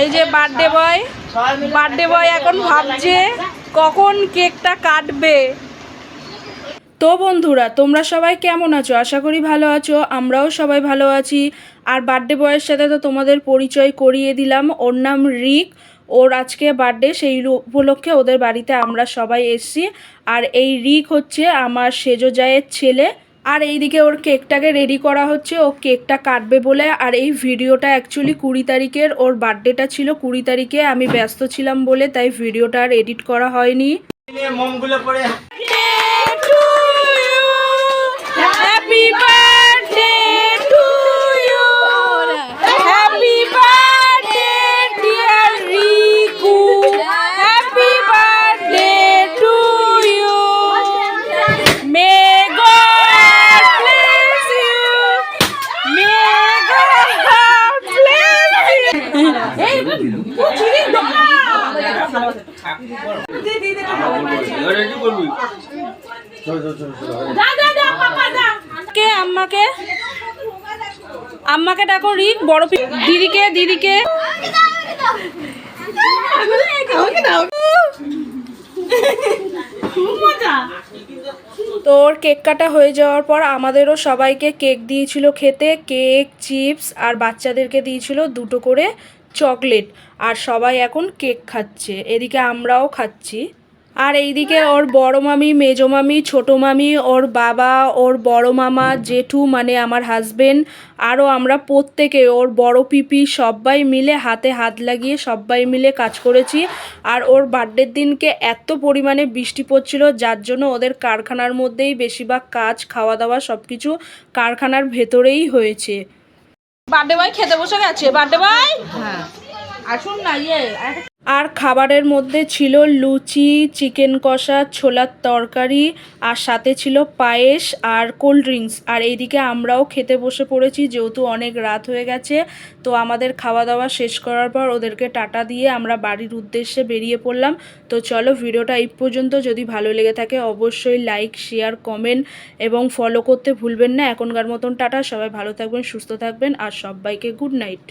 এই যে birthday boy birthday boy এখন ভাবছে কখন কেকটা কাটবে। তো বন্ধুরা, তোমরা সবাই কেমন আছো? আশা করি ভালো আছো, আমরাও সবাই ভালো আছি। আর বার্থডে বয়ের সাথে তো তোমাদের পরিচয় করিয়ে দিলাম। ওর নাম রিক, ওর আজকে বার্থডে সেই উপলক্ষে ওদের বাড়িতে আমরা সবাই এসছি। আর এই রিক হচ্ছে আমার সেজো জায়ের ছেলে। আর এইদিকে ওর কেকটাকে রেডি করা হচ্ছে, ও কেকটা কাটবে বলে, আর এই ভিডিওটা অ্যাকচুয়ালি কুড়ি তারিখের, ওর বার্থডেটা ছিল কুড়ি তারিখে, আমি ব্যস্ত ছিলাম বলে, তাই ভিডিওটা আর এডিট করা হয়নি। মোমগুলো পরে আম্মাকে আম্মাকে? ডাকো রিক বড় দিদিকে দিদিকে তো ওর কেক কাটা হয়ে যাওয়ার পর আমাদেরও সবাইকে কেক দিয়েছিল খেতে। কেক, চিপস আর বাচ্চাদেরকে দিয়েছিল দুটো করে চকলেট। আর সবাই এখন কেক খাচ্ছে। এদিকে আমরাও খাচ্ছি। আর এইদিকে ওর বড় মামি মেজো মামি ছোটো মামি ওর বাবা ওর বড় মামা জেঠু মানে আমার হাজবেন্ড আরও আমরা প্রত্যেকে ওর বড় পিপি সবাই মিলে হাতে হাত লাগিয়ে সবাই মিলে কাজ করেছি। আর ওর বার্থডের দিনকে এত পরিমাণে বৃষ্টি পড়ছিল যার জন্য ওদের কারখানার মধ্যেই বেশিরভাগ কাজ খাওয়া দাওয়া সব কিছু কারখানার ভেতরেই হয়েছে। বার্থডে বয় খেতে বসে গেছে। বার্থডে বয় আসুন না ইয়ে আর খাবারের মধ্যে ছিল লুচি, চিকেন কষা, ছোলার তরকারি, আর সাথে ছিল পায়েস আর কোল্ড ড্রিঙ্কস। আর এইদিকে আমরাও খেতে বসে পড়েছি, যেহেতু অনেক রাত হয়ে গেছে, তো আমাদের খাওয়া দাওয়া শেষ করার পর ওদেরকে টাটা দিয়ে আমরা বাড়ির উদ্দেশ্যে বেরিয়ে পড়লাম। তো চলো ভিডিওটা এই পর্যন্ত, যদি ভালো লেগে থাকে অবশ্যই লাইক শেয়ার কমেন্ট এবং ফলো করতে ভুলবেন না। এখনকার মতন টাটা, সবাই ভালো থাকবেন, সুস্থ থাকবেন, আর সবাইকে গুড নাইট